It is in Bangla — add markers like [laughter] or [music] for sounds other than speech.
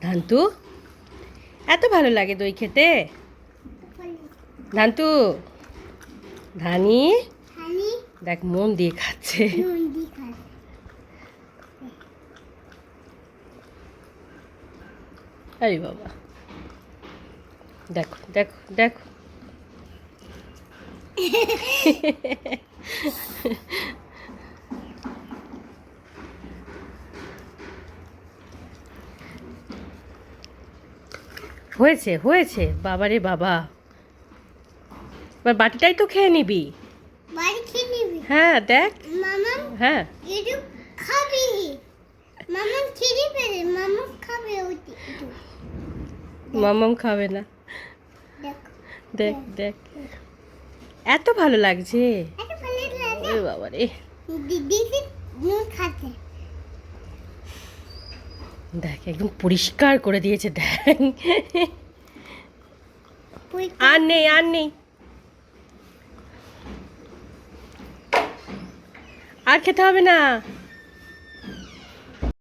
ধান্তু? এত ভালো লাগে দই খেতে। ধান্তু? ধানি? দেখ মন দিয়ে খাচ্ছে। আরে বাবা। দেখো দেখো দেখো। [laughs] হয়েছে হয়েছে। বাবারে বাবা। এবার বাটিটাই তো খেয়ে নিবি। হ্যাঁ দেখ। হ্যাঁ। মামাম খাবে না। দেখ। দেখ এত ভালো লাগছে। বাবা রে দিদি দেখ একদম পরিষ্কার করে দিয়েছে দেখ। আর নেই আর নেই। আর খেতে হবে না।